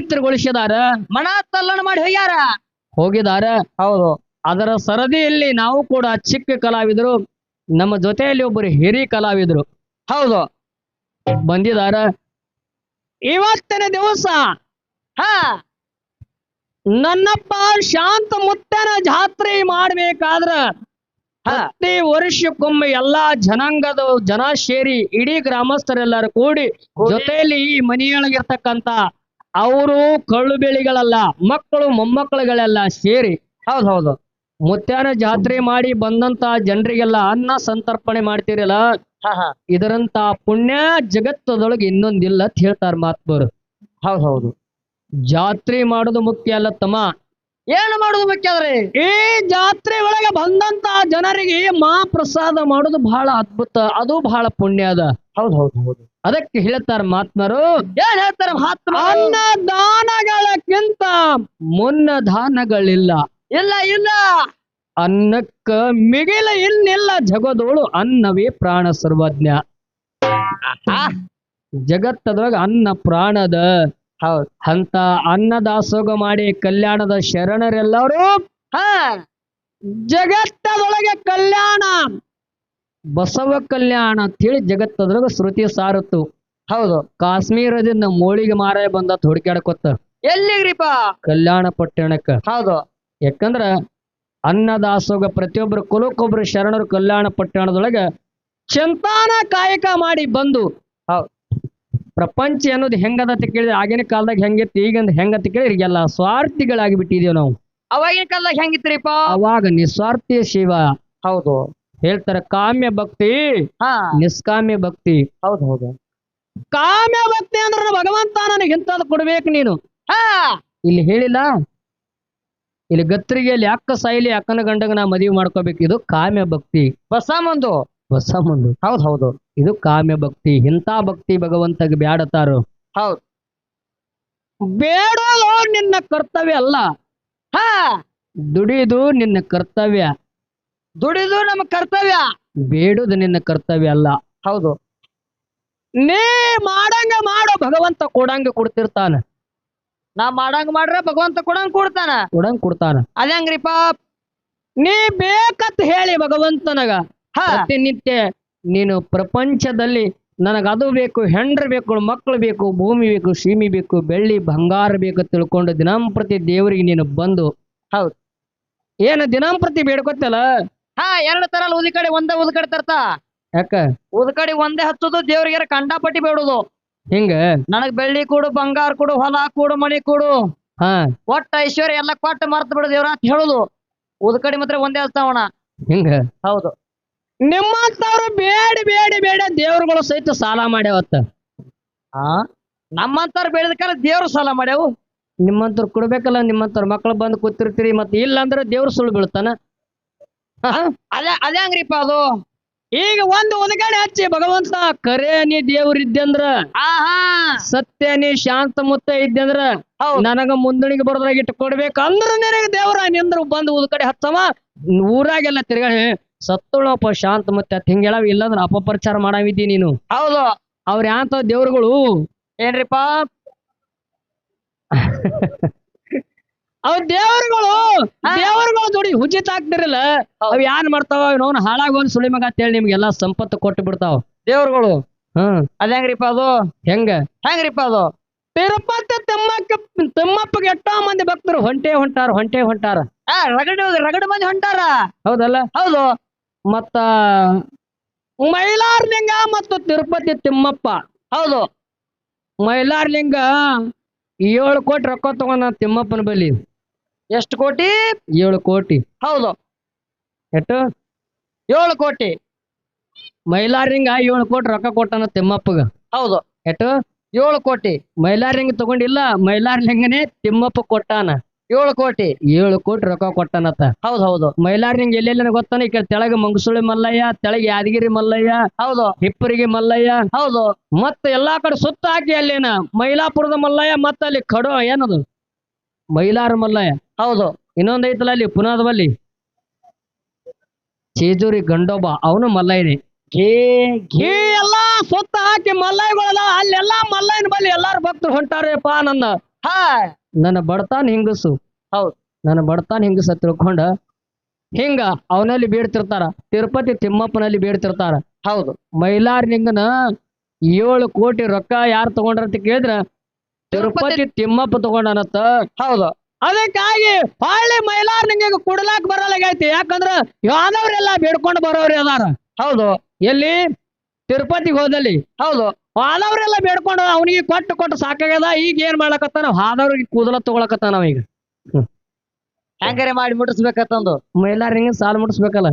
ಪವಿತ್ರಗೊಳಿಸಿದಾರ ಮನ ತಲ್ಲಣ ಮಾಡಿ ಹೋಗ್ಯಾರ ಹೋಗಿದಾರ ಹೌದು. ಅದರ ಸರದಿಯಲ್ಲಿ ನಾವು ಕೂಡ ಚಿಕ್ಕ ಕಲಾವಿದರು ನಮ್ಮ ಜೊತೆಯಲ್ಲಿ ಒಬ್ಬರು ಹಿರಿ ಕಲಾವಿದರು ಹೌದು. ಬಂದಿದಾರ ಇವತ್ತಿನ ದಿವಸ ಹಾ ನನ್ನಪ್ಪ ಶಾಂತ ಮುತ್ತನ ಜಾತ್ರೆ ಮಾಡ್ಬೇಕಾದ್ರ. ಪ್ರತಿ ವರ್ಷಕ್ಕೊಮ್ಮೆ ಎಲ್ಲಾ ಜನಾಂಗದ ಜನ ಸೇರಿ ಇಡೀ ಗ್ರಾಮಸ್ಥರೆಲ್ಲರೂ ಕೂಡಿ ಕೂಡಿ. ಜೊತೆಯಲ್ಲಿ ಈ ಮನೆಯೊಳಗಿರ್ತಕ್ಕಂತ ಅವರು ಕಳ್ಳು ಬೆಳಿಗಳಲ್ಲ ಮಕ್ಕಳು ಮೊಮ್ಮಕ್ಕಳುಗಳೆಲ್ಲ ಸೇರಿ. ಹೌದು ಹೌದು. ಮುತ್ಯಾನ ಜಾತ್ರೆ ಮಾಡಿ ಬಂದಂತ ಜನರಿಗೆಲ್ಲ ಅನ್ನ ಸಂತರ್ಪಣೆ ಮಾಡ್ತಿರಲ್ಲ? ಇದರಂತ ಪುಣ್ಯ ಜಗತ್ತದೊಳಗೆ ಇನ್ನೊಂದಿಲ್ಲ ಅಂತ ಹೇಳ್ತಾರ ಮಾತ್ಮರು ಹೌದು ಹೌದು. ಜಾತ್ರೆ ಮಾಡೋದು ಮುಖ್ಯ ಅಲ್ಲ ತಮ್ಮ. ಏನು ಮಾಡುದು ಮುಖ್ಯ ಅಂದ್ರೆ? ಈ ಜಾತ್ರೆ ಒಳಗೆ ಬಂದಂತ ಜನರಿಗೆ ಮಹಾಪ್ರಸಾದ ಮಾಡೋದು ಬಹಳ ಅದ್ಭುತ ಅದು ಬಹಳ ಪುಣ್ಯ ಅದ. ಹೌದು ಹೌದು ಹೌದು. ಅದಕ್ಕೆ ಹೇಳ್ತಾರ ಮಹಾತ್ಮರು ಏನ್ ಹೇಳ್ತಾರೆ ಮಹಾತ್ಮ? ಅನ್ನ ದಾನಗಳಕ್ಕಿಂತ ಮುನ್ನ ದಾನಗಳಿಲ್ಲ ಇಲ್ಲ ಇಲ್ಲ. ಅನ್ನಕ್ಕ ಮಿಗಿಲ ಇನ್ನಿಲ್ಲ ಜಗದೋಳು ಅನ್ನವೇ ಪ್ರಾಣ ಸರ್ವಜ್ಞ. ಜಗತ್ತದೊಳಗ ಅನ್ನ ಪ್ರಾಣದ. ಹಂತ ಅಂತ ಅನ್ನದಾಸೋಗ ಮಾಡಿ ಕಲ್ಯಾಣದ ಶರಣರೆಲ್ಲರೂ ಹ. ಜಗತ್ತದೊಳಗೆ ಕಲ್ಯಾಣ. ಬಸವ ಕಲ್ಯಾಣ ಅಂತೇಳಿ ಜಗತ್ತದ್ರಾಗ ಶ್ರುತಿ ಸಾರತ್ತು. ಹೌದು. ಕಾಶ್ಮೀರದಿಂದ ಮೋಳಿಗೆ ಮಾರಾಯ ಬಂದ ಹುಡುಕ್ಯಾಡ್ಕೊತ ಎಲ್ಲಿಗ್ರಿಪ್ಪ? ಕಲ್ಯಾಣ ಪಟ್ಟಣಕ್ಕ. ಹೌದು. ಯಾಕಂದ್ರ ಅನ್ನದಾಸೋಗ ಪ್ರತಿಯೊಬ್ಬರು ಕುಲಕ್ಕೊಬ್ರು ಶರಣರು ಕಲ್ಯಾಣ ಪಟ್ಟಣದೊಳಗ ಚಂತಾನ ಕಾಯಕ ಮಾಡಿ ಬಂದು. ಪ್ರಪಂಚ ಅನ್ನೋದು ಹೆಂಗದ ಅಂತ ಕೇಳಿದ್ರೆ ಆಗಿನ ಕಾಲದಾಗ ಹೆಂಗಿತ್ತು ಈಗಿಂದ ಹೆಂಗಂತ ಕೇಳಿದ್ರೆ ಈಗೆಲ್ಲ ಸ್ವಾರ್ಥಿಗಳಾಗಿ ಬಿಟ್ಟಿದೀವಿ ನಾವು. ಅವಾಗಿನ ಕಾಲದಾಗ ಹೆಂಗಿತ್ರಿಪ್ಪ? ಅವಾಗ ನಿಸ್ವಾರ್ಥಿ ಶಿವ. ಹೌದು. ಹೇಳ್ತಾರೆ ಕಾಮ್ಯ ಭಕ್ತಿ ಹಾ. ನಿಷ್ಕಾಮ್ಯ ಭಕ್ತಿ. ಹೌದು ಹೌದು. ಕಾಮ್ಯ ಭಕ್ತಿ ಅಂದ್ರೆ ಭಗವಂತ ನನಗೆ ಇಂಥದ್ದು ಕೊಡ್ಬೇಕು ನೀನು. ಹಾ. ಇಲ್ಲಿ ಹೇಳಿಲ್ಲ. ಇಲ್ಲಿ ಗತ್ರಿಗೆಯಲ್ಲಿ ಅಕ್ಕ ಸಾಯಿಲಿ ಅಕ್ಕನ ಗಂಡಗ ನಾ ಮದುವೆ ಮಾಡ್ಕೋಬೇಕು. ಇದು ಕಾಮ್ಯ ಭಕ್ತಿ. ಹೊಸ ಮಂದು ಹೊಸ ಮುಂದು ಹೌದು ಹೌದು. ಇದು ಕಾಮ್ಯ ಭಕ್ತಿ. ಇಂಥ ಭಕ್ತಿ ಭಗವಂತಗೆ ಬ್ಯಾಡತಾರು ಹೌದು. ಬೇಡೋದು ನಿನ್ನ ಕರ್ತವ್ಯ ಅಲ್ಲ. ಹಾ. ದುಡಿದು ನಿನ್ನ ಕರ್ತವ್ಯ. ದುಡಿದು ನಮ್ಮ ಕರ್ತವ್ಯ. ಬೇಡುದು ನಿನ್ನ ಕರ್ತವ್ಯ ಅಲ್ಲ. ಹೌದು. ನೀ ಮಾಡಂಗ ಮಾಡೋ ಭಗವಂತ ಕೊಡಂಗ ಕೊಡ್ತಿರ್ತಾನ. ನಾ ಮಾಡಂಗ ಮಾಡ್ರೆ ಭಗವಂತ ಕೊಡಂಗ ಕೊಡ್ತಾನ. ಕೊಡಂಗ ಕೊಡ್ತಾನ. ಅದ ಪಾಪ್? ನೀ ಬೇಕತ್ ಹೇಳಿ ಭಗವಂತನಗ. ಹಾ. ಪ್ರತಿನಿತ್ಯ ನೀನು ಪ್ರಪಂಚದಲ್ಲಿ ನನಗ ಅದು ಬೇಕು ಹೆಂಡ್ರ ಬೇಕು ಮಕ್ಕಳು ಬೇಕು ಭೂಮಿ ಬೇಕು ಸೀಮಿ ಬೇಕು ಬೆಳ್ಳಿ ಬಂಗಾರ ಬೇಕು ತಿಳ್ಕೊಂಡು ದಿನಂಪ್ರತಿ ದೇವರಿಗೆ ನೀನು ಬಂದು. ಹೌದು. ಏನು ದಿನಂಪ್ರತಿ ಬೇಡ್ಕೊತ್ತಲ್ಲ ಹಾ ಎರಡು ತರ ಉದಿ ಕಡೆ ಒಂದೇ ಉದ್ ಕಡೆ ತರ್ತಾ. ಯಾಕ? ಉದ್ ಕಡೆ ಒಂದೇ ಹಚ್ಚೋದು ದೇವ್ರಿಗೆ ಕಂಡಾಪಟ್ಟಿ ಬೇಡುದು. ಹಿಂಗ? ನನಗ್ ಬೆಳ್ಳಿ ಕೊಡು ಬಂಗಾರ ಕೊಡು ಹೊಲ ಕೊಡು ಮಣಿ ಕೊಡು. ಹಾ. ಒಟ್ಟ ಐಶ್ವರ್ಯ ಎಲ್ಲ ಕೊಟ್ಟು ಮರ್ತು ಬಿಡು ದೇವ್ರ ಅಂತ ಹೇಳುದು. ಉದ್ ಕಡೆ ಮಾತ್ರ ಒಂದೇ ಹಚ್ತಾವಣ ಹಿಂಗ? ಹೌದು. ನಿಮ್ಮಂತವ್ರು ಬೇಡಿ ಬೇಡಿ ಬೇಡ ದೇವ್ರುಗಳು ಸಹಿತ ಸಾಲ ಮಾಡ್ಯಾವತ್ತ. ಹಾ ನಮ್ಮಂತವ್ರು ಬೆಳೆದ ಕಾಲ ದೇವ್ರು ಸಾಲ ಮಾಡ್ಯಾವು. ನಿಮ್ಮಂತವ್ರು ಕೊಡ್ಬೇಕಲ್ಲ ನಿಮ್ಮಂತವ್ರ ಮಕ್ಳು ಬಂದು ಕೂತಿರ್ತೀರಿ ಮತ್ತೆ ಇಲ್ಲ ಅಂದ್ರೆ ದೇವ್ರು ಸುಳ್ಳು ಬೀಳ್ತಾನ? ಅದೇ ಅದೇ ಹಂಗ್ರಿಪ್ಪ ಅದು? ಈಗ ಒಂದು ಉದಗಾಡಿ ಹಚ್ಚಿ ಭಗವಂತ ಕರೆ ನೀ ದೇವ್ರ ಇದ್ದಂದ್ರ ಆಹಾ. ಸತ್ಯ ನೀ ಶಾಂತ ಮುತ್ತ ಇದ್ದಂದ್ರ ಹೌದು. ನನಗ ಮುಂದಣಿಗೆ ಬರೋದ್ರಾಗ ಇಟ್ಟು ಕೊಡ್ಬೇಕಂದ್ರ ನಿನಗ ದೇವ್ರ ನಿಂದ್ರ ಬಂದು ಉದಕಡೆ ಹಚ್ಚವ. ಊರಾಗೆಲ್ಲ ತಿರ್ಗಾಡಿ ಸತ್ತುಳಪ್ಪ ಶಾಂತ ಮುತ್ತ ಅಂತ ಹಿಂಗ್ ಹೇಳಾವ ಇಲ್ಲಂದ್ರ ಅಪಪ್ರಚಾರ ಮಾಡಾವಿದ್ದಿ ನೀನು. ಹೌದು. ಅವ್ರ ಯಾಂತ ದೇವ್ರುಗಳು ಏನ್ರಿಪ್ಪ? ಅವ್ ದೇವರುಗಳು ದೇವರುಗಳು ಜೋಡಿ ಹುಜಿತ್ ಹಾಕ್ತಿರಲ್ಲ. ಅವ್ ಏನ್ ಮಾಡ್ತಾವ ನೋನ್ ಒಂದ್ ಸುಳಿ ಮಗ ಅಂತೇಳಿ ನಿಮ್ಗೆಲ್ಲಾ ಸಂಪತ್ತು ಕೊಟ್ಟು ಬಿಡ್ತಾವ. ದೇವರುಗಳು. ಹ್ಮ್ ಅದ್ ಹೆಂಗ್ರಿಪ್ಪ ಅದು? ಹೆಂಗ? ಹೆಂಗ್ರಿಪ್ಪ ಅದು? ತಿರುಪತಿ ತಿಮ್ಮಕ್ಕ ತಿಮ್ಮಪ್ಪಗೆ ಎಷ್ಟೋ ಮಂದಿ ಭಕ್ತರು ಹೊಂಟೆ ಹೊಂಟಾರ ಹೊಂಟೆ ಹೊಂಟಾರ. ಆ ರಗಡ ರಗಡ ಮಂದಿ ಹೊಂಟಾರ? ಹೌದಲ್ಲ? ಹೌದು. ಮತ್ತ ಮೈಲಾರ್ಲಿಂಗ ಮತ್ತು ತಿರುಪತಿ ತಿಮ್ಮಪ್ಪ. ಹೌದು. ಮೈಲಾರ್ಲಿಂಗ ಏಳು ಕೋಟಿ ರೊಕ್ಕ ತಗೊಂಡ ತಿಮ್ಮಪ್ಪನ ಬಲಿ ಎಷ್ಟು ಕೋಟಿ? ಏಳು ಕೋಟಿ. ಹೌದು. ಎಷ್ಟು ಏಳು ಕೋಟಿ. ಮೈಲಾರಿಂಗ ಏಳು ಕೋಟಿ ರೊಕ್ಕ ಕೊಟ್ಟನ ತಿಮ್ಮಪ್ಪಗ. ಹೌದು. ಎಷ್ಟು ಏಳು ಕೋಟಿ. ಮೈಲಾರಿಂಗ್ ತಗೊಂಡಿಲ್ಲ ಮೈಲಾರ್ಲಿಂಗನೇ ತಿಮ್ಮಪ್ಪ ಕೊಟ್ಟಾನ. ಏಳು ಕೋಟಿ. ಏಳು ಕೋಟಿ ರೊಕ್ಕ ಕೊಟ್ಟನತ್ತ. ಹೌದು ಹೌದು. ಮೈಲಾರಿಂಗ್ ಎಲ್ಲೆಲ್ಲ ಗೊತ್ತಾನ? ಈ ಕಡೆ ತೆಳಗ ಮಂಗಸುಳಿ ಮಲ್ಲಯ್ಯ ತೆಳಗ ಯಾದಗಿರಿ ಮಲ್ಲಯ್ಯ ಹೌದು. ಹಿಪ್ಪರಿಗೆ ಮಲ್ಲಯ್ಯ. ಹೌದು. ಮತ್ತೆ ಎಲ್ಲಾ ಕಡೆ ಸುತ್ತ ಹಾಕಿ ಅಲ್ಲೇನ? ಮೈಲಾಪುರದ ಮಲ್ಲಯ್ಯ ಮತ್ತ ಅಲ್ಲಿ ಕಡೋ ಏನದು? ಮೈಲಾರ ಮಲ್ಲಯ್ಯ. ಹೌದು. ಇನ್ನೊಂದ್ ಐತಲ್ಲ ಅಲ್ಲಿ ಪುನಾದ ಬಲ್ಲಿ ಚೇಜೂರಿ ಗಂಡೊಬ್ಬ ಅವನು ಮಲ್ಲಯ್ಯನೇ. ಘೇ ಈ ಎಲ್ಲಾ ಸುತ್ತ ಹಾಕಿ ಮಲ್ಲಯ್ಯಗಳಲ್ಲ ಅಲ್ಲೆಲ್ಲಾ ಮಲ್ಲಯ್ಯನ ಬಲ್ಲಿ ಎಲ್ಲಾರು ಭಕ್ತರು ಹೊಂಟಾರಪ್ಪ ನನ್ನ. ಹಾಯ್. ನನ್ನ ಬಡತಾನ್ ಹಿಂಗಸು. ಹೌದು. ನನ್ನ ಬಡತಾನ್ ಹಿಂಗಸ ತಿಳ್ಕೊಂಡ ಹಿಂಗ ಅವನಲ್ಲಿ ಬೇಡ್ತಿರ್ತಾರ. ತಿರುಪತಿ ತಿಮ್ಮಪ್ಪನಲ್ಲಿ ಬೇಡ್ತಿರ್ತಾರ. ಹೌದು. ಮೈಲಾರಲಿಂಗನ ಏಳು ಕೋಟಿ ರೊಕ್ಕ ಯಾರು ತಗೊಂಡ್ರ ಅಂತ ಕೇಳಿದ್ರ ತಿರುಪತಿ ತಿಮ್ಮಪ್ಪ ತಗೊಂಡನತ್ತ ಹೌದು. ಅದಕ್ಕಾಗಿ ಹೊಳ್ಳಿ ನಿಂಗೆ ಕುಡ್ಲಾಕ್ ಬರಲಾಗೈತಿ ಯಾಕಂದ್ರ ಯಾದವ್ರೆಲ್ಲ ಬೇಡ್ಕೊಂಡು ಬರೋರಿ ಅದಾರ. ಹೌದು. ಎಲ್ಲಿ? ತಿರುಪತಿಗೆ ಹೋದಲ್ಲಿ. ಹೌದು. ಹಾದವ್ರೆಲ್ಲ ಬೇಡ್ಕೊಂಡು ಅವನಿಗೆ ಕೊಟ್ಟು ಕೊಟ್ಟು ಸಾಕಾಗ್ಯದ. ಈಗ ಏನ್ ಮಾಡ್ಲಕತ್ತಾನ? ಹಾದವ್ರಿಗೆ ಕೂದಲ ತಗೊಳಕತ್ತಾನ ಅವ ಈಗ ಮಾಡಿ ಮಾಡಿ ಮೈಲಾರ್ ಲಿಂಗ ಸಾಲ ಮುಟ್ಟಿಸ್ಬೇಕಲ್ಲ.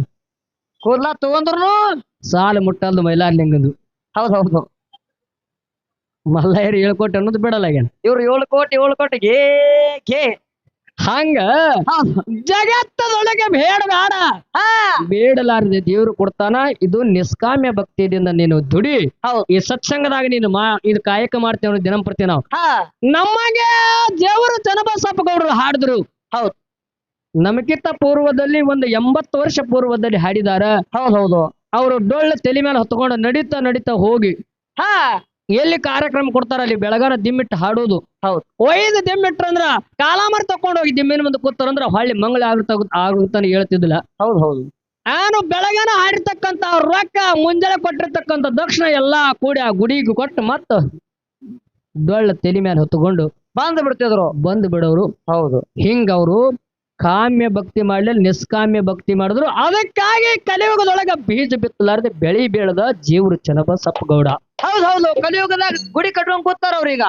ಕೂದಲ ತಗೊಂಡ್ರು ಸಾಲ ಮುಟ್ಟಲ್ದು ಮೈಲಾರಲಿಂಗಂದು ಹೌದು ಹೌದು. ಮಲ್ಲಯ್ಯರು ಕೋಟಿ ಅನ್ನೋದು ಬಿಡಲ್ಲ ಈಗ. ಇವ್ರು ಏಳು ಕೋಟಿ ಏಳು ಕೋಟಿ ಏ ಘೇ ಹಂಗ? ಜಗತ್ತದೊಳಗೆ ಬೇಡ ಬೇಡ. ಹಾ. ಬೇಡಲಾರದೆ ದೇವ್ರು ಕೊಡ್ತಾನ ಇದು ನಿಷ್ಕಾಮ್ಯ ಭಕ್ತಿಯಿಂದ ನೀನು ದುಡಿ. ಈ ಸತ್ಸಂಗದಾಗ ನೀನು ಮಾ ಇದು ಕಾಯಕ ಮಾಡ್ತೇವೆ ದಿನಂಪ್ರತಿ ನಾವು. ನಮಗೆ ದೇವರು ಜನಬಸಪ್ಪ ಗೌಡರು ಹಾಡಿದ್ರು. ಹೌದು. ನಮಗಿಂತ ಪೂರ್ವದಲ್ಲಿ ಒಂದು ಎಂಬತ್ತು ವರ್ಷ ಪೂರ್ವದಲ್ಲಿ ಹಾಡಿದಾರ. ಹೌದೌದು ಹೌದು. ಅವರು ಡೊಳ್ಳ ತಲೆ ಮೇಲೆ ಹೊತ್ಕೊಂಡು ನಡೀತಾ ನಡೀತಾ ಹೋಗಿ. ಹಾ. ಎಲ್ಲಿ ಕಾರ್ಯಕ್ರಮ ಕೊಡ್ತಾರ ಅಲ್ಲಿ ಬೆಳಗಾರ ದಿಮ್ಮಿಟ್ಟು ಹಾಡೋದು. ಹೌದು. ಒಯ್ದು ದಿಮ್ಮಿಟ್ರಂದ್ರ ಕಾಲಾಮರ್ ತಕೊಂಡ್ ಹೋಗಿ ದಿಮ್ಮಿನ ಮುಂದೆ ಕೂತಾರಂದ್ರ ಹೊಳ್ಳಿ ಮಂಗಳ ಆಗುತ್ತ ಆಗುತ್ತಾನೆ ಹೇಳ್ತಿದ್ದಿಲ್ಲ. ಹೌದು ಹೌದು. ನಾನು ಬೆಳಗನ ಹಾಡಿರ್ತಕ್ಕಂತ ರೊಕ್ಕ ಮುಂಜಾನೆ ಕೊಟ್ಟಿರ್ತಕ್ಕಂತ ದಕ್ಷಿಣ ಎಲ್ಲಾ ಕೂಡಿ ಆ ಗುಡಿಗೆ ಕೊಟ್ಟು ಮತ್ತ ಡೊಳ್ಳ ತಲೆ ಮೇಲೆ ಹೊತ್ತುಕೊಂಡು ಬಂದ್ ಬಿಡ್ತಿದ್ರು. ಬಂದು ಬಿಡೋರು. ಹೌದು. ಹಿಂಗ ಅವರು ಕಾಮ್ಯ ಭಕ್ತಿ ಮಾಡ್ಲಿಲ್ಲ ನಿಷ್ಕಾಮ್ಯ ಭಕ್ತಿ ಮಾಡಿದ್ರು. ಅದಕ್ಕಾಗಿ ಕಲಿಯುಗದೊಳಗ ಬೀಜ ಬಿತ್ತಲಾರದೆ ಬೆಳಿ ಬೀಳದ ಜೀವರು ಚನಬ ಸಪ್ಪಗೌಡ ಹೌದು ಹೌದು. ಕಲಿಯುಗದಾಗ ಗುಡಿ ಕಟ್ಕೊಂಡ್ ಕೂತಾರ ಅವ್ರೀಗ.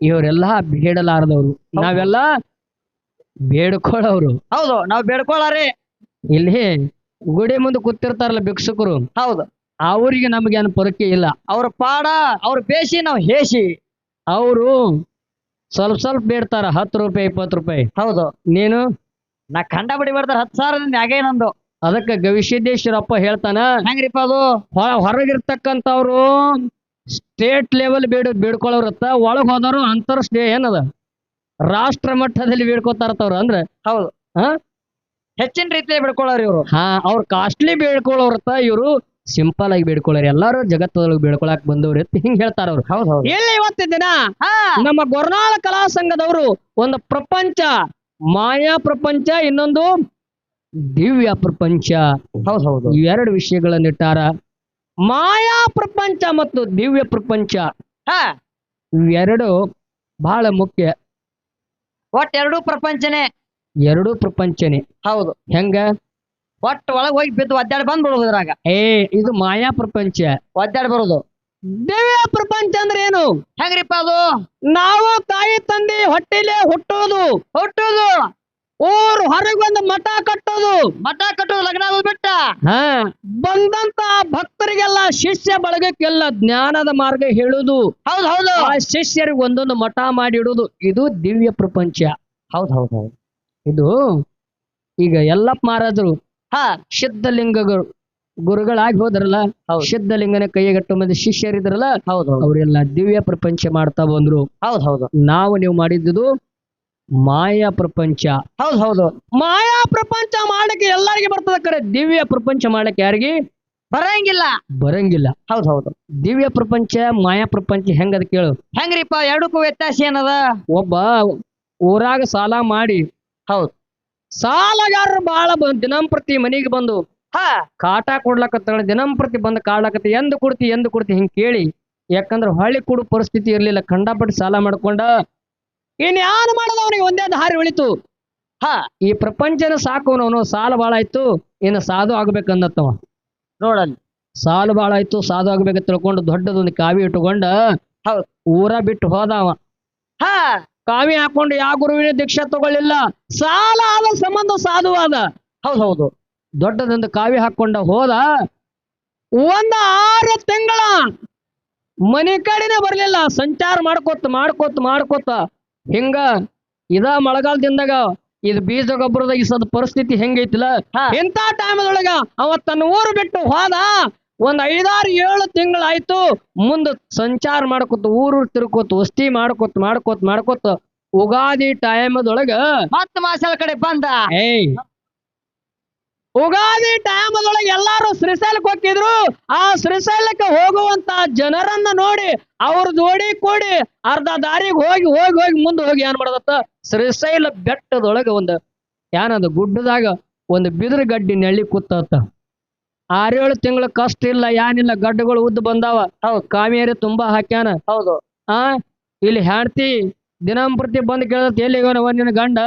ಇವರೆಲ್ಲ ಬೇಡಲಾರದವ್ರು. ನಾವೆಲ್ಲ ಬೇಡ್ಕೊಳ್ಳೋರು ಹೌದು ನಾವ್ ಬೇಡ್ಕೊಳ್ಳಾರಿ ಇಲ್ಲಿ ಗುಡಿ ಮುಂದೆ ಕೂತಿರ್ತಾರಲ್ಲ ಭಿಕ್ಷುಕರು. ಹೌದು. ಅವ್ರಿಗೆ ನಮಗೇನು ಪೊರಕೆ ಇಲ್ಲ. ಅವ್ರ ಪಾಡ ಅವ್ರ ಬೇಸಿ ನಾವ್ ಹೇಸಿ ಅವರು ಸ್ವಲ್ಪ ಸ್ವಲ್ಪ ಬೇಡ್ತಾರ ಹತ್ತು ರೂಪಾಯಿ ಇಪ್ಪತ್ತು ರೂಪಾಯಿ. ಹೌದು. ನೀನು? ನಾ ಕಂಡ ಬಡಿ ಬರ್ತಾರ ಹತ್ತು ಸಾವಿರದಿಂದ ಹಾಗೆ ನಂದು. ಅದಕ್ಕೆ ಗವಿಸಿದ್ದೇಶ್ವರಪ್ಪ ಹೇಳ್ತಾನ ಹೆಂಗ್ರಿಪ್ಪ ಅದು? ಹೊರಗಿರ್ತಕ್ಕಂಥವ್ರು ಸ್ಟೇಟ್ ಲೆವೆಲ್ ಬೇಡ ಬೇಡ್ಕೊಳ್ಳೋರತ್ತ ಒಳಗ್ ಹೋದವರು ಅಂತರ್ ಸ್ಟೇ ಏನದ? ರಾಷ್ಟ್ರ ಮಟ್ಟದಲ್ಲಿ ಬೇಡ್ಕೋತಾರತ್ತವ್ರು ಅಂದ್ರೆ ಹೌದು. ಹಾ ಹೆಚ್ಚಿನ ರೀತಿಯಲ್ಲಿ ಬೇಡ್ಕೊಳ್ಳೋರು ಇವ್ರು. ಹಾ ಅವ್ರ ಕಾಸ್ಟ್ಲಿ ಬೇಡ್ಕೊಳ್ಳೋರತ್ತ ಇವರು ಸಿಂಪಲ್ ಆಗಿ ಬೇಡ್ಕೊಳ್ಳೋರು. ಎಲ್ಲಾರು ಜಗತ್ತೊಳಗೆ ಬೇಡ್ಕೊಳಕ್ ಬಂದವ್ರು ಅಂತ ಹಿಂಗ್ ಹೇಳ್ತಾರ ಅವ್ರು. ಹೌದು ಇಲ್ಲಿ ಇವತ್ತಿನ ದಿನ ಹಾ. ನಮ್ಮ ಗೊರ್ನಾಳ ಕಲಾ ಸಂಘದವರು ಒಂದು ಪ್ರಪಂಚ ಮಾಯಾ ಪ್ರಪಂಚ ಇನ್ನೊಂದು ದಿವ್ಯ ಪ್ರಪಂಚ. ಹೌದು ಹೌದು ಇವೆರಡು ವಿಷಯಗಳನ್ನಿಟ್ಟಾರ ಮಾಯಾ ಪ್ರಪಂಚ ಮತ್ತು ದಿವ್ಯ ಪ್ರಪಂಚ. ಹಾ. ಇವೆರಡು ಬಹಳ ಮುಖ್ಯ. ಒಟ್ ಎರಡೂ ಪ್ರಪಂಚನೇ. ಎರಡೂ ಪ್ರಪಂಚನೇ. ಹೌದು. ಹೆಂಗ? ಒಟ್ ಒಳಗ್ ಹೋಗಿ ಬಿದ್ದು ಒದ್ದಾಡಿ ಬಂದ್ ಬಿಡೋದು ಏ ಇದು ಮಾಯಾ ಪ್ರಪಂಚ. ಒದ್ದಾಡಿ ಬರೋದು. ದಿವ್ಯ ಪ್ರಪಂಚ ಅಂದ್ರೆ ಏನು? ಹೆಂಗ್ರಿಪ್ಪ ಅದು? ನಾವು ತಾಯಿ ತಂದೆ ಹೊಟ್ಟೆಲೆ ಹುಟ್ಟೋದು. ಹುಟ್ಟುದು. ಊರ್ ಹೊರಗೆ ಬಂದು ಮಠ ಕಟ್ಟೋದು. ಮಠ ಕಟ್ಟೋದು ಲಗ್ನ ಆಗೋದು ಬಿಟ್ಟ? ಹಾ. ಬಂದಂತ ಭಕ್ತರಿಗೆಲ್ಲ ಶಿಷ್ಯ ಬಳಗಕ್ಕೆಲ್ಲ ಜ್ಞಾನದ ಮಾರ್ಗ ಹೇಳುದು. ಹೌದು ಹೌದು. ಆ ಶಿಷ್ಯರಿಗೆ ಒಂದೊಂದು ಮಠ ಮಾಡಿ ಇಡುದು ಇದು ದಿವ್ಯ ಪ್ರಪಂಚ. ಹೌದು ಹೌದು ಹೌದು. ಇದು ಈಗ ಎಲ್ಲಪ್ಪ ಮಹಾರಾಜರು ಹಾ. ಸಿದ್ಧಲಿಂಗಗಳು ಗುರುಗಳಾಗಿ ಹೋದ್ರಲ್ಲ ಹೌದು. ಸಿದ್ಧಲಿಂಗನ ಕೈಗೆಟ್ಟು ಮಂದಿ ಶಿಷ್ಯರಿದ್ರಲ್ಲ ಹೌದು ಹೌದು. ಅವರೆಲ್ಲ ದಿವ್ಯ ಪ್ರಪಂಚ ಮಾಡ್ತಾ ಬಂದ್ರು. ಹೌದು ಹೌದು. ನಾವು ನೀವು ಮಾಡಿದ್ದು ಮಾಯಾ ಪ್ರಪಂಚ. ಹೌದು ಹೌದು. ಮಾಯಾ ಪ್ರಪಂಚ ಮಾಡಕ್ಕೆ ಎಲ್ಲರಿಗೆ ಬರ್ತದ ಕರೆ. ದಿವ್ಯ ಪ್ರಪಂಚ ಮಾಡಕ್ಕೆ ಯಾರಿಗೆ? ಬರಂಗಿಲ್ಲ. ಬರಂಗಿಲ್ಲ. ಹೌದು ಹೌದು. ದಿವ್ಯ ಪ್ರಪಂಚ ಮಾಯಾ ಪ್ರಪಂಚ ಹೆಂಗದ ಕೇಳು. ಹೆಂಗ್ರಿಪ್ಪ ಎರಡಕ್ಕೂ ವ್ಯತ್ಯಾಸ ಏನದ? ಒಬ್ಬ ಊರಾಗ ಸಾಲ ಮಾಡಿ. ಹೌದು. ಸಾಲಗಾರರು ಬಹಳ ಬ- ದಿನಂಪ್ರತಿ ಮನೆಗೆ ಬಂದು ಹಾ. ಕಾಟ ಕೊಡ್ಲಕತ್ತಾಳ ದಿನಂಪ್ರತಿ ಬಂದು ಕಾಡ್ಲಕತ್ತ ಎಂದು ಕೊಡ್ತಿ ಎಂದು ಕೊಡ್ತಿ ಹಿಂಗ್ ಕೇಳಿ. ಯಾಕಂದ್ರ ಹೊಳ್ಳಿ ಕೊಡು ಪರಿಸ್ಥಿತಿ ಇರ್ಲಿಲ್ಲ. ಕಂಡಪಟ್ಟು ಸಾಲ ಮಾಡ್ಕೊಂಡ ಇನ್ ಯಾರು ಮಾಡದ ಅವನಿಗೆ ಒಂದೇ ದಾರಿ ಉಳಿತು? ಹಾ ಈ ಪ್ರಪಂಚನ ಸಾಕು ಅವನು ಸಾಲ ಬಾಳ ಆಯ್ತು ಇನ್ನು ಸಾಧು ಆಗ್ಬೇಕಂದತ್ತವ ನೋಡಲ್ಲಿ ಸಾಲು ಬಾಳ ಆಯ್ತು ಸಾಧು ಆಗ್ಬೇಕು ತಿಳ್ಕೊಂಡು ದೊಡ್ಡದೊಂದು ಕಾವಿ ಇಟ್ಟುಕೊಂಡ ಊರ ಬಿಟ್ಟು ಹೋದವ. ಹಾ. ಕಾವಿ ಹಾಕೊಂಡು ಯಾವ ಗುರುವಿನ ದೀಕ್ಷೆ ತಗೊಳ್ಳಿಲ್ಲ ಸಾಲ ಆದ ಸಂಬಂಧ ಸಾಧು ಆದ. ಹೌದು ಹೌದು. ದೊಡ್ಡದೊಂದು ಕಾವಿ ಹಾಕೊಂಡ ಹೋದ ಒಂದ ಆರು ತಿಂಗಳ ಮನೆ ಕಡೆನೆ ಬರ್ಲಿಲ್ಲ ಸಂಚಾರ ಮಾಡ್ಕೋತ ಮಾಡ್ಕೊತ ಮಾಡ್ಕೋತ ಹಿಂಗ ಇದ ಮಳೆಗಾಲದಿಂದಾಗ ಇದು ಬೀಜ ಗೊಬ್ಬರದಾಗ ಈ ಸದ ಪರಿಸ್ಥಿತಿ ಹೆಂಗೈತಿಲ್ಲ? ಹಾ. ಇಂಥ ಟೈಮದೊಳಗ ಅವ ತನ್ನ ಊರು ಬಿಟ್ಟು ಹೋದ ಒಂದ್ ಐದಾರು ಏಳು ತಿಂಗಳಾಯ್ತು. ಮುಂದ ಸಂಚಾರ ಮಾಡ್ಕೊತ ಊರು ತಿರ್ಕೋತ ವಸ್ತಿ ಮಾಡ್ಕೊತ ಮಾಡ್ಕೊತ ಮಾಡ್ಕೊತ ಉಗಾದಿ ಟೈಮದೊಳಗ ಮತ್ತ ಮಾಸಲ ಕಡೆ ಬಂದ. ಏಯ್ ಉಗಾದಿ ಟೈಮದೊಳಗೆ ಎಲ್ಲಾರು ಶ್ರೀಶೈಲಕ್ಕೆ ಹೋಗಿದ್ರು ಆ ಶ್ರೀಶೈಲಕ್ಕೆ ಹೋಗುವಂತ ಜನರನ್ನ ನೋಡಿ ಅವ್ರ ಜೋಡಿ ಕೂಡಿ ಅರ್ಧ ದಾರಿಗೆ ಹೋಗಿ ಹೋಗಿ ಹೋಗಿ ಮುಂದೆ ಹೋಗಿ ಏನ್ ಮಾಡದತ್ತ? ಶ್ರೀಶೈಲ ಬೆಟ್ಟದೊಳಗೆ ಒಂದು ಏನದು ಗುಡ್ಡದಾಗ ಒಂದು ಬಿದಿರು ಗಡ್ಡಿ ನೆಳ್ಳಿ ಕೂತತ್ತ. ಆರೇಳು ತಿಂಗಳ ಕಷ್ಟ ಇಲ್ಲ ಏನಿಲ್ಲ ಗಡ್ಡಗಳು ಉದ್ದ ಬಂದಾವ. ಹೌದು. ಕಾವೇರಿ ತುಂಬಾ ಹಾಕ್ಯಾನ. ಹೌದು. ಆ ಇಲ್ಲಿ ಹೆಂಡ್ತಿ ದಿನಂಪ್ರತಿ ಬಂದು ಕೇಳತ್ ಎಲ್ಲಿ ಒಂದಿನ ನಿನ್ನ ಗಂಡ?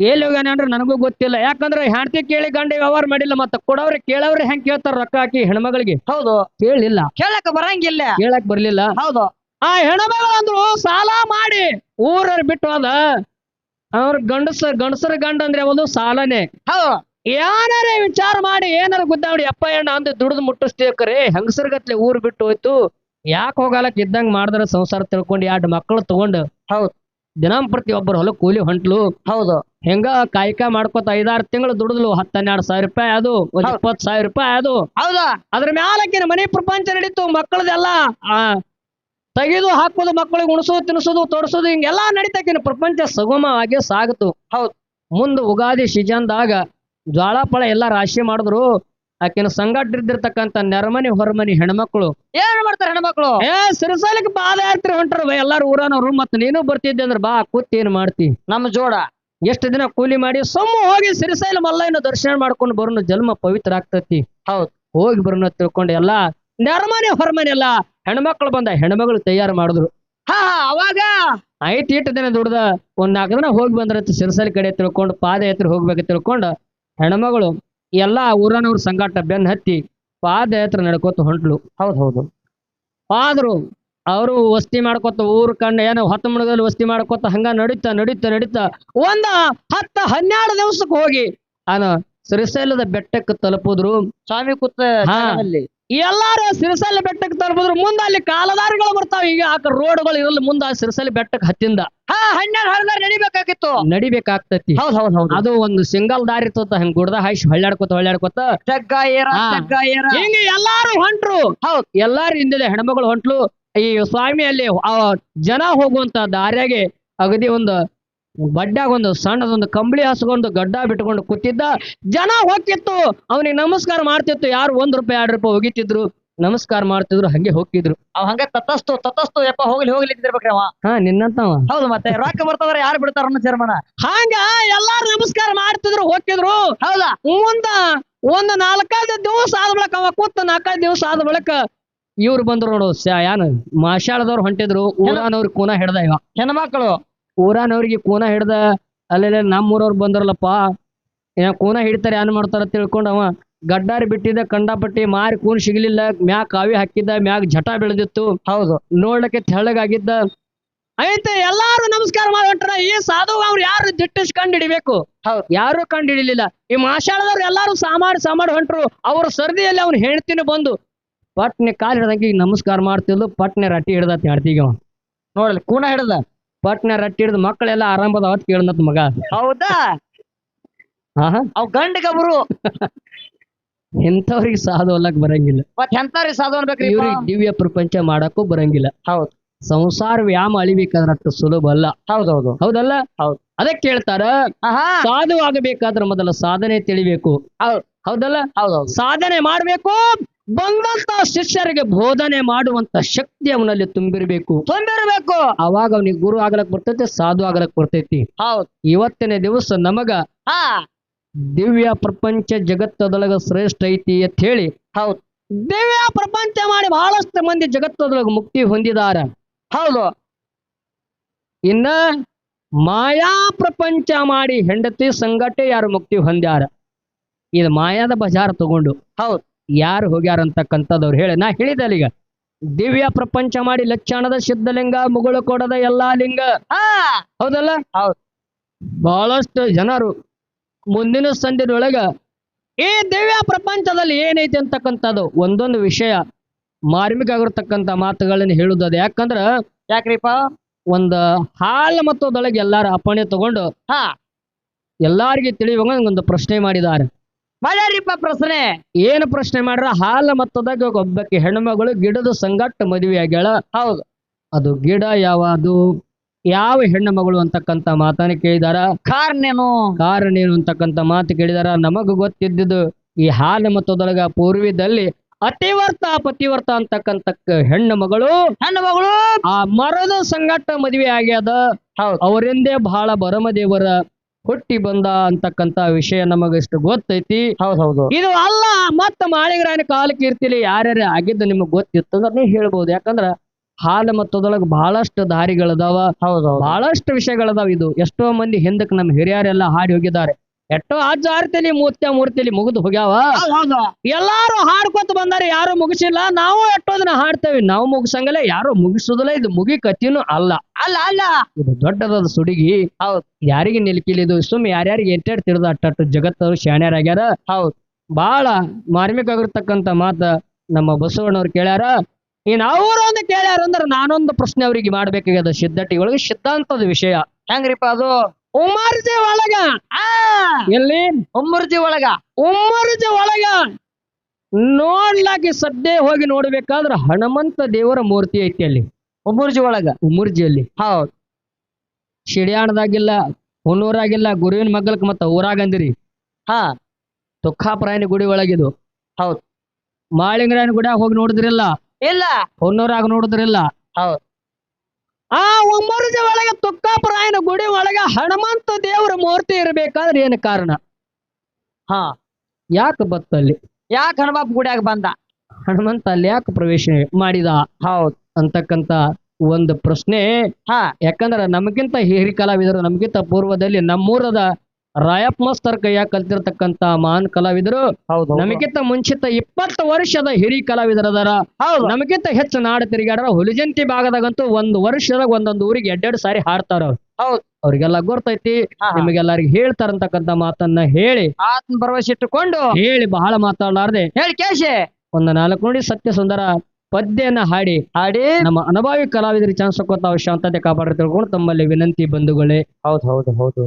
ಎಲ್ಲಿ ಹೋಗ್ಯಾನೆ ಅಂದ್ರೆ ನನಗೂ ಗೊತ್ತಿಲ್ಲ. ಯಾಕಂದ್ರೆ ಹೆಂಡತಿ ಕೇಳಿ ಗಂಡ ವ್ಯವಹಾರ ಮಾಡಿಲ್ಲ ಮತ್ತ ಕೊಡವ್ರಿ ಕೇಳವ್ರಿ ಹೆಂಗ್ ಕೇಳ್ತಾರ ರೊಕ್ಕ ಹಾಕಿ ಹೆಣ್ಮಗಳಿಗೆ? ಹೌದು. ಕೇಳಿಲ್ಲ. ಕೇಳಕ್ ಬರಂಗಿಲ್ಲ. ಕೇಳಕ್ ಬರ್ಲಿಲ್ಲ. ಹೌದು. ಆ ಹೆಣ್ಮಗಳು ಅಂದ್ರು ಸಾಲ ಮಾಡಿ ಊರ ಬಿಟ್ಟು ಅದ ಅವ್ರ ಗಂಡಸ ಗಂಡಸರ ಗಂಡ ಅಂದ್ರೆ ಒಂದು ಸಾಲನೇ. ಹೌದು. ಏನಾರ ವಿಚಾರ ಮಾಡಿ ಏನಾರ ಗುದ್ದಾಡಿ ಅಪ್ಪ ಎಣ್ಣ ಅಂದ್ರೆ ದುಡ್ದು ಮುಟ್ಟಿಸ್ತೇವ್ರಿ ಹೆಂಗಸರ್ಗತ್ಲೆ ಊರ್ ಬಿಟ್ಟು ಹೋಯ್ತು. ಯಾಕೆ ಹೋಗಲಕ್ ಇದ್ದಂಗ ಮಾಡಿದ್ರ ಸಂಸಾರ ತಿಳ್ಕೊಂಡು ಎರಡು ಮಕ್ಕಳು ತಗೊಂಡು. ಹೌದ್. ದಿನಂಪ್ರತಿ ಒಬ್ಬರು ಹೊಲ ಕೂಲಿ ಹೊಂಟ್ಲು. ಹೌದು. ಹೆಂಗ ಕಾಯ್ಕ ಮಾಡ್ಕೊತ ಐದಾರು ತಿಂಗಳು ದುಡಿದ್ಲು ಹತ್ತ ಹನ್ನೆರಡು ಸಾವಿರ ರೂಪಾಯಿ ಅದು ಒಂದ್. ಇಪ್ಪತ್ತು ಸಾವಿರ ರೂಪಾಯಿ ಅದು. ಹೌದಾ. ಅದ್ರ ಮ್ಯಾಲಕ್ಕಿನ ಮನೆ ಪ್ರಪಂಚ ನಡೀತು ಮಕ್ಕಳದೆಲ್ಲ ಆ ತೆಗೆದು ಹಾಕೋದು ಮಕ್ಕಳಿಗೆ ಉಣಸೋದು ತಿನ್ಸೋದು ತೋರಿಸೋದು ಹಿಂಗೆಲ್ಲಾ ನಡೀತಕ್ಕಿನ ಪ್ರಪಂಚ ಸುಗಮವಾಗಿ ಸಾಗತು. ಹೌದು. ಮುಂದೆ ಉಗಾದಿ ಸೀಜನ್ದಾಗ ಜ್ವಾಳ ಪಳ ಎಲ್ಲಾ ರಾಶಿ ಮಾಡಿದ್ರು. ಆಕಿನ ಸಂಗಟ ಇದ್ದಿರ್ತಕ್ಕಂಥ ನೆರಮನಿ ಹೊರಮನಿ ಹೆಣ್ಮಕ್ಳು. ಏನ್ ಮಾಡ್ತಾರೆ ಹೆಣ್ಮಕ್ಳು? ಏ ಸಿರಸಲಕ್ಕೆ ಆಗ್ತಿರ ಹೊಂಟ್ರ ಬೈ ಎಲ್ಲಾರು ಊರನವ್ರು ಮತ್ ನೀನು ಬರ್ತಿದ್ದೆ ಅಂದ್ರೆ ಬಾ ಕೂತ್ ಏನ್ ಮಾಡ್ತಿ? ನಮ್ಮ ಜೋಡ. ಎಷ್ಟು ದಿನ ಕೂಲಿ ಮಾಡಿ ಸೊಮ್ಮ ಹೋಗಿ ಸಿರಿಸೈಲ ಮಲ್ಲಯ್ಯನ ದರ್ಶನ ಮಾಡ್ಕೊಂಡು ಬರೋನು ಜನ್ಮ ಪವಿತ್ರ ಆಗ್ತತಿ. ಹೌದ್. ಹೋಗಿ ಬರೋಣ ತಿಳ್ಕೊಂಡು ಎಲ್ಲಾ ನೆರಮನೆ ಹೊರಮನೆ ಎಲ್ಲ ಹೆಣ್ಮಕ್ಳು ಬಂದ ಹೆಣ್ಮಗಳು ತಯಾರು ಮಾಡಿದ್ರು. ಹಾ ಅವಾಗ? ಐತಿ ಇಟ್ಟ ದಿನ ದುಡ್ದ ಒಂದ್ ನಾಲ್ಕು ದಿನ ಹೋಗಿ ಬಂದ್ರಂತ ಸಿರಿಸೈಲ್ ಕಡೆ ತಿಳ್ಕೊಂಡು ಪಾದಯಾತ್ರೆ ಹೋಗ್ಬೇಕು ತಿಳ್ಕೊಂಡು ಹೆಣ್ಮಗಳು ಎಲ್ಲಾ ಊರನವ್ರ ಸಂಗಾಟ ಬೆನ್ ಹತ್ತಿ ಪಾದಯಾತ್ರೆ ನಡ್ಕೋತ ಹೊಂಟ್ಲು ಹೌದು ಹೌದು ಆದ್ರು ಅವರು ವಸ್ತಿ ಮಾಡ್ಕೊತ ಊರ್ ಕಂಡ ಏನೋ ಹತ್ತು ಮುಣದಲ್ಲಿ ವಸ್ತಿ ಮಾಡ್ಕೊತ ಹಂಗ ನಡೀತಾ ನಡೀತಾ ನಡೀತಾ ಒಂದ ಹತ್ತ ಹನ್ನೆರಡು ದಿವಸಕ್ಕೆ ಹೋಗಿ ಅನ ಶ್ರೀಶೈಲದ ಬೆಟ್ಟಕ್ಕೆ ತಲುಪಿದ್ರು ಸ್ವಾಮಿ ಕೂತ ಹಾ. ಜಾಗದಲ್ಲಿ. ಎಲ್ಲಾರು ಸಿರಿಸಲ್ಲಿ ಬೆಟ್ಟಕ್ಕೆ ತಲುಪಿದ್ರು. ಮುಂದೆ ಅಲ್ಲಿ ಕಾಲದಾರಿಗಳು ಬರ್ತಾವ. ಈಗ ಆ ರೋಡ್ಗಳು ಇರಲ್ಲ ಮುಂದೆ ಸಿರಿಸಲ್ಲಿ ಬೆಟ್ಟಕ್ಕೆ ಹತ್ತಿಂದ. ಹಾ ಹಣ್ಣಾಗ ಹರಿದಾರ ನಡಿಬೇಕಾಗಿತ್ತು. ನಡಿಬೇಕಾಗ್ತತಿ. ಹೌದ್ ಹೌದ್ ಹೌದು. ಅದು ಒಂದು ಸಿಂಗಲ್ ದಾರಿ ತೋತ ಹಂಗ ಗುಡ್ದ ಹಾಯ್ಸಿ ಹೊಳ್ಳಾಡ್ಕೊತ ಜಗ್ಗ ಏರ ಹಾ. ಜಗ್ಗ ಏರ. ಹಿಂಗ ಎಲ್ಲಾರು ಹೊಂಟ್ರು. ಹೌದ್. ಎಲ್ಲಾರು ಹಿಂದಿದೆ ಹೆಣ್ಮಗಳು ಹೊಂಟ್ಲು. ಈ ಸ್ವಾಮಿ ಅಲ್ಲಿ ಆ ಜನ ಹೋಗುವಂತ ದಾರ್ಯಾಗೆ ಅಗದಿ ಒಂದು ಬಡ್ಡ್ಯಾಗ ಒಂದು ಸಣ್ಣದೊಂದು ಕಂಬಳಿ ಹಾಸ್ಕೊಂಡು ಗಡ್ಡ ಬಿಟ್ಕೊಂಡು ಕೂತಿದ್ದ ಜನ ಹೋಗ್ತಿತ್ತು. ಅವನಿಗೆ ನಮಸ್ಕಾರ ಮಾಡ್ತಿತ್ತು. ಯಾರು ಒಂದ್ ರೂಪಾಯಿ ಎರಡು ರೂಪಾಯಿ ಹೋಗಿತ್ತಿದ್ರು ನಮಸ್ಕಾರ ಮಾಡ್ತಿದ್ರು ಹಂಗೆ ಹೋಗ್ತಿದ್ರು. ಅವ್ ಹಂಗೆ ತತ್ತಸ್ತು ತತ್ತಸ್ತು ಯಪ್ಪ ಹೋಗ್ಲಿ ಹೋಗ್ಲಿ ಇದ್ದಿರ್ಬೇಕ್ರಿ ಅವ. ಹಾ ನಿನ್ನಂತವ. ಹೌದು ಮತ್ತೆ ರೊಕ್ಕ ಬರ್ತಾವ್ರ ಯಾರು ಬಿಡ್ತಾರ ಚರ್ಮನ ಹಂಗ ಎಲ್ಲಾರು ನಮಸ್ಕಾರ ಮಾಡ್ತಿದ್ರು ಹೋಗ್ತಿದ್ರು. ಹೌದಾ? ಮುಂದ ಒಂದು ನಾಲ್ಕೈದು ದಿವಸ ಆದ ಬಳಿಕ ಅವ ಕೂತ ನಾಲ್ಕೈದು ದಿವಸ ಆದ ಬಳಿಕ ಇವ್ರು ಬಂದ್ರು ನೋಡು ಯಾನು ಮಾಶಾಳದವ್ರು ಹೊಂಟಿದ್ರು ಊರಾನವ್ರು ಕೂನ ಹಿಡ್ದ ಇವ. ಹೆಣ್ಮಕ್ಳು ಊರಾನವ್ರಿಗೆ ಕೂನ ಹಿಡ್ದ ಅಲ್ಲೆಲ್ಲ ನಮ್ಮೂರವ್ರು ಬಂದ್ರಲ್ಲಪ್ಪ. ಏನ ಕೂನ ಹಿಡಿತಾರೆ ಏನ್ ಮಾಡ್ತಾರ ತಿಳ್ಕೊಂಡ ಅವ ಗಡ್ಡಾರಿ ಬಿಟ್ಟಿದ್ದ ಕಂಡಾಪಟ್ಟಿ ಮಾರಿ ಕೂನ್ ಸಿಗ್ಲಿಲ್ಲ ಮ್ಯಾಗ ಕಾವಿ ಹಾಕಿದ್ದ ಮ್ಯಾಗ ಜಟ ಬೆಳೆದಿತ್ತು. ಹೌದು. ನೋಡ್ಲಿಕ್ಕೆ ತೆಳ್ಳಗಾಗಿದ್ದ. ಐತೆ ಎಲ್ಲಾರು ನಮಸ್ಕಾರ ಮಾಡ್ಬಿಟ್ರ ಈ ಸಾಧು ಅವ್ರು ಯಾರು ದಿಟ್ಟಿಸ್ ಕಂಡು ಹಿಡಿಬೇಕು? ಹೌದ್. ಯಾರು ಕಂಡು ಹಿಡಿಲಿಲ್ಲ. ಈ ಮಾಶಾಳದವ್ರು ಎಲ್ಲಾರು ಸಾಮಾಡ್ ಸಾಮಾಡ್ ಹೊಂಟ್ರು. ಅವ್ರ ಸರ್ದಿಯಲ್ಲಿ ಅವ್ನ ಹೆಣ್ತಿನ ಬಂದು ಪಟ್ನೆ ಕಾಲ್ ಹಿಡ್ದಂಗೆ ನಮಸ್ಕಾರ ಮಾಡ್ತಿದ್ಲು ಪಟ್ನೆ ರಟ್ಟಿ ಹಿಡ್ದತ್ ಹೇಳ್ತೀಗ ಅವ ನೋಡ್ಲಿ ಕೂನ ಹಿಡ್ದ. ಪಟ್ನೆ ರಟ್ಟಿ ಹಿಡಿದು ಮಕ್ಕಳೆಲ್ಲ ಆರಂಭದ ಅವತ್ ಕೇಳನತ್ ಮಗ. ಹೌದಾ? ಅವ್ ಗಂಡ ಗಬ್ರು. ಇಂಥವ್ರಿಗೆ ಸಾಧು ಅಲ್ಲಕ್ ಬರಂಗಿಲ್ಲ. ಮತ್ ಸಾಧು ಅನ್ಬೇಕ್ರಿ ಇವ್ರಿಗೆ ದಿವ್ಯ ಪ್ರಪಂಚ ಮಾಡಕ್ಕೂ ಬರಂಗಿಲ್ಲ. ಹೌದು. ಸಂಸಾರ ವ್ಯಾಮ ಅಳಿಬೇಕಾದ್ರೆ ಅಷ್ಟು ಸುಲಭ ಅಲ್ಲ. ಹೌದೌದು. ಹೌದಲ್ಲ? ಹೌದು. ಅದಕ್ಕೆ ಕೇಳ್ತಾರ ಆಹಾ. ಸಾಧು ಆಗಬೇಕಾದ್ರೆ ಮೊದಲ ಸಾಧನೆ ತಿಳಿಬೇಕು. ಹೌದ್. ಹೌದಲ್ಲ? ಹೌದೌದು. ಸಾಧನೆ ಮಾಡ್ಬೇಕು ಬಂದಂತ ಶಿಷ್ಯರಿಗೆ ಬೋಧನೆ ಮಾಡುವಂತ ಶಕ್ತಿ ಅವನಲ್ಲಿ ತುಂಬಿರಬೇಕು. ತುಂಬಿರಬೇಕು. ಅವಾಗ ಅವನಿಗೆ ಗುರು ಆಗ್ಲಕ್ ಬರ್ತೈತಿ ಸಾಧು ಆಗ್ಲಕ್ ಬರ್ತೈತಿ. ಹೌದ್. ಇವತ್ತಿನ ದಿವಸ ನಮಗ ಹಾ. ದಿವ್ಯ ಪ್ರಪಂಚ ಜಗತ್ತದೊಳಗ ಶ್ರೇಷ್ಠ ಐತಿ ಅಂತ ಹೇಳಿ ಹೌದು. ದಿವ್ಯ ಪ್ರಪಂಚ ಮಾಡಿ ಬಹಳಷ್ಟು ಮಂದಿ ಜಗತ್ತದೊಳಗ ಮುಕ್ತಿ ಹೊಂದಿದಾರ. ಹೌದು. ಇನ್ನ ಮಾಯಾ ಪ್ರಪಂಚ ಮಾಡಿ ಹೆಂಡತಿ ಸಂಗಟೆ ಯಾರು ಮುಕ್ತಿ ಹೊಂದ್ಯಾರ? ಇದು ಮಾಯಾದ ಬಜಾರ್ ತಗೊಂಡು. ಹೌದ್. ಯಾರು ಹೋಗ್ಯಾರ ಅಂತಕ್ಕಂಥದ್ದವ್ರು ಹೇಳಿ. ನಾ ಹೇಳಿದೆ ಈಗ ದಿವ್ಯ ಪ್ರಪಂಚ ಮಾಡಿ ಲಕ್ಷಣದ ಸಿದ್ಧಲಿಂಗ ಮುಗುಳು ಕೊಡದ ಎಲ್ಲಾ ಲಿಂಗ. ಹೌದಲ್ಲ? ಹೌದ್. ಬಹಳಷ್ಟು ಜನರು ಮುಂದಿನ ಸಂದಿನೊಳಗ ಈ ದಿವ್ಯ ಪ್ರಪಂಚದಲ್ಲಿ ಏನೈತಿ ಅಂತಕ್ಕಂಥದ್ದು ಒಂದೊಂದು ವಿಷಯ ಮಾರ್ಮಿಕ ಆಗಿರ್ತಕ್ಕಂಥ ಮಾತುಗಳನ್ನ ಹೇಳುದದ ಯಾಕಂದ್ರ ಯಾಕ್ರಿಪ ಒಂದ ಹಾಲು ಮತ್ತದೊಳಗೆ ಎಲ್ಲಾರು ಅಪ್ಪಣೆ ತಗೊಂಡು ಹಾ. ಎಲ್ಲಾರಿಗೆ ತಿಳಿಯುವಂಗ ಒಂದು ಪ್ರಶ್ನೆ ಮಾಡಿದ್ದಾರೆ ಮಾಡ್ಯಾರಿಪ್ಪ ಪ್ರಶ್ನೆ ಏನು ಪ್ರಶ್ನೆ ಮಾಡ್ರ? ಹಾಲ ಮತ್ತದಾಗ ಒಬ್ಬಕ್ಕೆ ಹೆಣ್ಮಗಳು ಗಿಡದ ಸಂಗಟ್ಟ ಮದುವೆ ಆಗ್ಯಾಳ. ಹೌದು. ಅದು ಗಿಡ ಯಾವದು? ಯಾವ ಹೆಣ್ಣು ಮಗಳು ಅಂತಕ್ಕಂತ ಮಾತನ್ನ ಕೇಳಿದಾರ? ಕಾರಣೇನು ಕಾರಣ ಏನು ಅಂತಕ್ಕಂತ ಮಾತು ಕೇಳಿದಾರ? ನಮಗ ಗೊತ್ತಿದ್ದುದು ಈ ಹಾಲು ಮತ್ತದೊಳಗ ಪೂರ್ವದಲ್ಲಿ ಅತಿವರ್ತ ಪತಿವರ್ತ ಅಂತಕ್ಕಂತ ಹೆಣ್ಣು ಮಗಳು ಹೆಣ್ಣು ಮಗಳು ಆ ಮರದ ಸಂಗಟ ಮದುವೆ ಆಗ್ಯದ. ಅವರಿಂದೇ ಬಹಳ ಬರಮದೇವರ ಹುಟ್ಟಿ ಬಂದ ಅಂತಕ್ಕಂತ ವಿಷಯ ನಮಗಿಷ್ಟು ಗೊತ್ತೈತಿ. ಹೌದೌದು ಹೌದು. ಇದು ಅಲ್ಲ ಮತ್ತ ಮಾಳಿಗರಾಯನ ಕಾಲಕ್ಕೆ ಇರ್ತಿಲಿ ಯಾರ್ಯಾರ ಆಗಿದ್ದು ನಿಮಗ್ ಗೊತ್ತಿತ್ತು ಅಂದ್ರೆ ನೀವು ಹೇಳ್ಬೋದು. ಯಾಕಂದ್ರ ಹಾಲು ಮತ್ತದೊಳಗ ಬಹಳಷ್ಟು ದಾರಿಗಳದಾವ. ಹೌದು ಹೌದು. ಬಹಳಷ್ಟು ವಿಷಯಗಳದಾವ ಇದು. ಎಷ್ಟೋ ಮಂದಿ ಹಿಂದಕ್ಕೆ ನಮ್ಮ ಹಿರಿಯರೆಲ್ಲ ಹಾಡಿ ಹೋಗಿದ್ದಾರೆ. ಎಷ್ಟೋ ಅಜ್ಜ ಆರ್ತಿಲಿ ಮೂರ್ತಿಯ ಮೂರ್ತಿಲಿ ಮುಗಿದು ಹೋಗ್ಯಾವ. ಎಲ್ಲಾರು ಹಾಡ್ಕೊತ ಬಂದಾರೆ ಯಾರು ಮುಗಿಸಿಲ್ಲ. ನಾವು ಎಷ್ಟೋ ದಿನ ಹಾಡ್ತೇವೆ. ನಾವು ಮುಗಿಸಂಗಲ್ಲ ಯಾರು ಮುಗಿಸುದಿಲ್ಲ. ಇದು ಮುಗಿ ಕತ್ತಿನೂ ಅಲ್ಲ. ಅಲ್ಲ ಅಲ್ಲ. ಇದು ದೊಡ್ಡದಾದ ಸುಡಿಗಿ. ಹೌದ್. ಯಾರಿಗೆ ನಿಲ್ಕಿಲ್ಲ ಇದು? ಸುಮ್ ಯಾರ್ಯಾರಿಗೆ ಎಂಟೆಡ್ ತಿಳಿದ ಅಟ್ಟಟ್ಟು ಜಗತ್ತರು ಶಾಣ್ಯರಾಗ್ಯಾರ ಹೌದ್. ಬಹಳ ಮಾರ್ಮಿಕ ಆಗಿರ್ತಕ್ಕಂತ ಮಾತ ನಮ್ಮ ಬಸವಣ್ಣವ್ರು ಕೇಳ್ಯಾರ. ಇನ್ ಅವ್ರು ಒಂದು ಕೇಳ್ಯಾರ ಅಂದ್ರೆ ನಾನೊಂದು ಪ್ರಶ್ನೆ ಅವ್ರಿಗೆ ಮಾಡ್ಬೇಕಾಗ್ಯದ ಸಿದ್ಧಟಿ ಒಳಗೆ ಸಿದ್ಧಾಂತದ ವಿಷಯ. ಹೆಂಗ್ರಿಪ ಅದು? ಉಮರ್ಜಿ ಒಳಗ. ಆ. ಎಲ್ಲಿ? ಉಮ್ಮರ್ಜಿ ಒಳಗ. ಉಮರ್ಜಿ ಒಳಗ. ನೋಡ್ಲಾಕಿ ಸದ್ಯ ಹೋಗಿ ನೋಡ್ಬೇಕಾದ್ರ ಹನುಮಂತ ದೇವರ ಮೂರ್ತಿ ಐತಿ ಅಲ್ಲಿ. ಉಮ್ಮರ್ಜಿ ಒಳಗ. ಉಮರ್ಜಿಯಲ್ಲಿ. ಹೌದು. ಶಿಡ್ಯಾಣದಾಗಿಲ್ಲ ಹುಣ್ಣೂರಾಗಿಲ್ಲ ಗುರುವಿನ ಮಗ್ಗಲಕ್ಕೆ ಮತ್ತ ಊರಾಗಂದಿರಿ ಹಾ. ತುಕ್ಕಾಪರಾಯನ ಗುಡಿ ಒಳಗಿದು. ಹೌದು. ಮಾಳಿಂಗರಾಯನ ಗುಡಿಯಾಗ ಹೋಗಿ ನೋಡಿದ್ರಿಲ್ಲ? ಇಲ್ಲ. ಹುನ್ನೂರಾಗ ನೋಡಿದ್ರಿಲ್ಲ? ಹೌದು. ಆ ಉಮ್ಮರ್ಜಿ ಒಳಗ ತುಕ್ಕಾಪರಾಯನ ಗುಡಿ ಒಳಗೆ ಹನುಮಂತ ದೇವರ ಮೂರ್ತಿ ಇರಬೇಕಾದ್ರೆ ಏನು ಕಾರಣ? ಹಾ. ಯಾಕೆ ಬತ್ತಲ್ಲಿ? ಯಾಕೆ ಹನುಮಪ್ಪ ಗುಡಿಯಾಗ ಬಂದ? ಹನುಮಂತ ಅಲ್ಲಿ ಯಾಕೆ ಪ್ರವೇಶ ಮಾಡಿದ? ಹೌದು. ಅಂತಕ್ಕಂತ ಒಂದು ಪ್ರಶ್ನೆ. ಹಾ. ಯಾಕಂದ್ರ ನಮಗಿಂತ ಹಿರಿ ಕಲಾವಿದರು ನಮಗಿಂತ ಪೂರ್ವದಲ್ಲಿ ನಮ್ಮೂರದ ರಾಯಪ್ಪ ಮಾಸ್ತರ್ ಕೈಯ ಕಲ್ತಿರ್ತಕ್ಕಂತ ಮಹಾನ್ ಕಲಾವಿದರು ನಮಗಿಂತ ಮುಂಚಿತ ಇಪ್ಪತ್ತು ವರ್ಷದ ಹಿರಿ ಕಲಾವಿದರದಾರ ಹೌದು. ನಮಗಿಂತ ಹೆಚ್ಚು ನಾಡ ತಿರುಗಾಡ್ರ ಹುಲಿಜಂತಿ ಭಾಗದಾಗಂತೂ ಒಂದು ವರ್ಷದಾಗ ಒಂದೊಂದು ಊರಿಗೆ ಎರಡೆರಡು ಸಾರಿ ಹಾಡ್ತಾರ ಹೌದು. ಅವ್ರಿಗೆಲ್ಲ ಗೊತ್ತೈತಿ. ನಿಮಗೆಲ್ಲರಿಗೆ ಹೇಳ್ತಾರಂತಕ್ಕಂತ ಮಾತನ್ನ ಹೇಳಿ. ಆತ್ಮ ಭರವಸೆ ಇಟ್ಟುಕೊಂಡು ಹೇಳಿ ಬಹಳ ಮಾತಾಡಲಾರ್ದೆ. ಹೇಳಿ ಕೇಶೆ. ಒಂದು ನಾಲ್ಕು ನೋಡಿ ಸತ್ಯ ಸುಂದರ ಪದ್ಯನ ಹಾಡಿ. ಹಾಡಿ. ನಮ್ಮ ಅನುಭವಿ ಕಲಾವಿದರಿಗೆ ಚಾನ್ಸ್ ಕೊತ್ತ ಶಾಂತತೆ ಕಾಪಾಡಿ ತಿಳ್ಕೊಂಡು ತಮ್ಮಲ್ಲಿ ವಿನಂತಿ ಬಂಧುಗಳೇ. ಹೌದು ಹೌದು ಹೌದು.